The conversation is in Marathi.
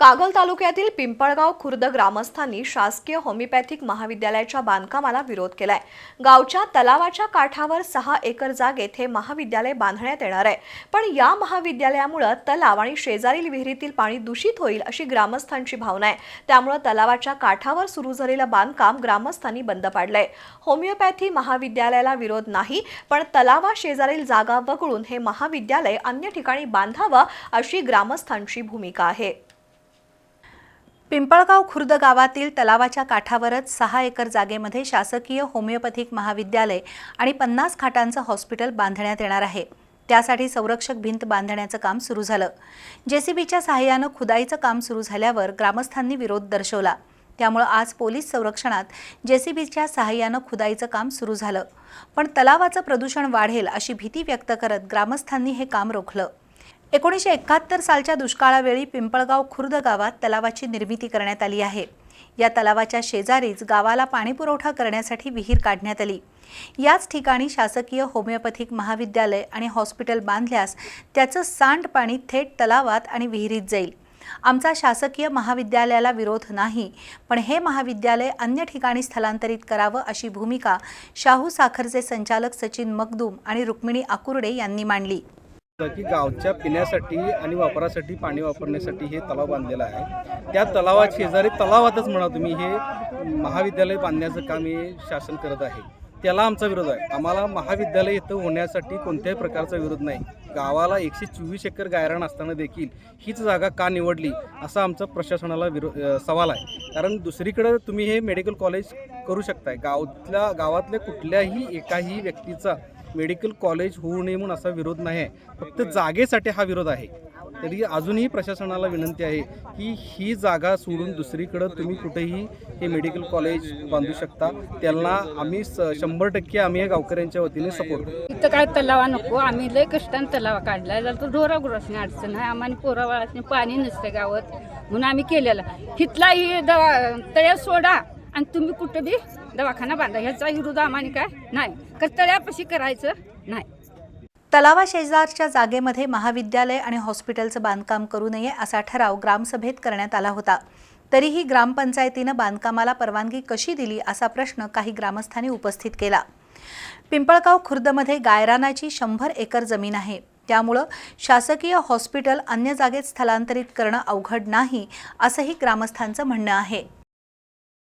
कागल तालुक्यातील पिंपळगाव खुर्द ग्रामस्थांनी शासकीय होमिओपॅथिक महाविद्यालयाच्या बांधकामाला विरोध केलाय. गावच्या तलावाच्या काठावर सहा एकर जागेत हे महाविद्यालय बांधण्यात येणार आहे. पण या महाविद्यालयामुळे तलाव आणि शेजारील विहिरीतील पाणी दूषित होईल अशी ग्रामस्थांची भावना आहे. त्यामुळे तलावाच्या काठावर सुरू झालेलं बांधकाम ग्रामस्थांनी बंद पाडलंय. होमिओपॅथी महाविद्यालयाला विरोध नाही पण तलावा शेजारील जागा वगळून हे महाविद्यालय अन्य ठिकाणी बांधावं अशी ग्रामस्थांची भूमिका आहे. पिंपळगाव खुर्द गावातील तलावाच्या काठावरच सहा एकर जागेमध्ये शासकीय होमिओपॅथिक महाविद्यालय आणि पन्नास खाटांचं हॉस्पिटल बांधण्यात येणार आहे. त्यासाठी संरक्षक भिंत बांधण्याचं काम सुरू झालं. जेसीबीच्या सहाय्यानं खुदाईचं काम सुरू झाल्यावर ग्रामस्थांनी विरोध दर्शवला. त्यामुळं आज पोलीस संरक्षणात जेसीबीच्या सहाय्यानं खुदाईचं काम सुरू झालं. पण तलावाचं प्रदूषण वाढेल अशी भीती व्यक्त करत ग्रामस्थांनी हे काम रोखलं. एकोणीसशे एकाहत्तर सालच्या दुष्काळावेळी पिंपळगाव खुर्द गावात तलावाची निर्मिती करण्यात आली आहे. या तलावाच्या शेजारीच गावाला पाणीपुरवठा करण्यासाठी विहीर काढण्यात आली. याच ठिकाणी शासकीय होमिओपॅथिक महाविद्यालय आणि हॉस्पिटल बांधल्यास त्याचं सांडपाणी थेट तलावात आणि विहिरीत जाईल. आमचा शासकीय महाविद्यालयाला विरोध नाही पण हे महाविद्यालय अन्य ठिकाणी स्थलांतरित करावं अशी भूमिका शाहू साखरचे संचालक सचिन मगदूम आणि रुक्मिणी आकुर्डे यांनी मांडली. की गावच्या पिण्यासाठी आणि वापरासाठी पाणी वापरण्यासाठी हे तलाव बांधलेलं आहे. त्या तलावात शेजारी तलावातच म्हणा तुम्ही हे महाविद्यालय बांधण्याचं काम हे शासन करत आहे. त्याला आमचा विरोध आहे. आम्हाला महाविद्यालय इथं होण्यासाठी कोणत्याही प्रकारचा विरोध नाही. गावाला एकशे चोवीस एकर गायरान असताना देखील हीच जागा का निवडली असा आमचा प्रशासनाला विरो सवाल आहे. कारण दुसरीकडे तुम्ही हे मेडिकल कॉलेज करू शकताय. गावातल्या गावातल्या कुठल्याही एकाही व्यक्तीचा मेडिकल कॉलेज होऊ नये म्हणून असा विरोध नाही आहे. फक्त जागेसाठी हा विरोध आहे. तरी अजूनही प्रशासनाला विनंती आहे की ही जागा सोडून दुसरीकडं तुम्ही कुठेही हे मेडिकल कॉलेज बांधू शकता. त्यांना आम्ही स- शंभर टक्के आम्ही या गावकऱ्यांच्या वतीने सपोर्ट करू. इथं काय तलावा नको. आम्ही लय कष्टाने तलावा काढला. तर ढोरागुरासनी अडचण आहे. आम्हाला पोरावाळासनी पाणी नसतं गावात. म्हणून आम्ही केलेला. हिथलाही दवा तळ्या सोडा आणि तुम्ही कुठं बी दवाखाना बांधा ह्याचा विरोध आम्हाला काय? नाही. का तळ्यापाशी करायचं नाही. तलावा शेजारच्या जागेमध्ये महाविद्यालय आणि हॉस्पिटलचं बांधकाम करू नये असा ठराव ग्रामसभेत करण्यात आला होता. तरीही ग्रामपंचायतीनं बांधकामाला परवानगी कशी दिली असा प्रश्न काही ग्रामस्थांनी उपस्थित केला. पिंपळगाव खुर्दमध्ये गायरानाची शंभर एकर जमीन आहे. त्यामुळं शासकीय हॉस्पिटल अन्य जागेत स्थलांतरित करणं अवघड नाही असंही ग्रामस्थांचं म्हणणं आहे.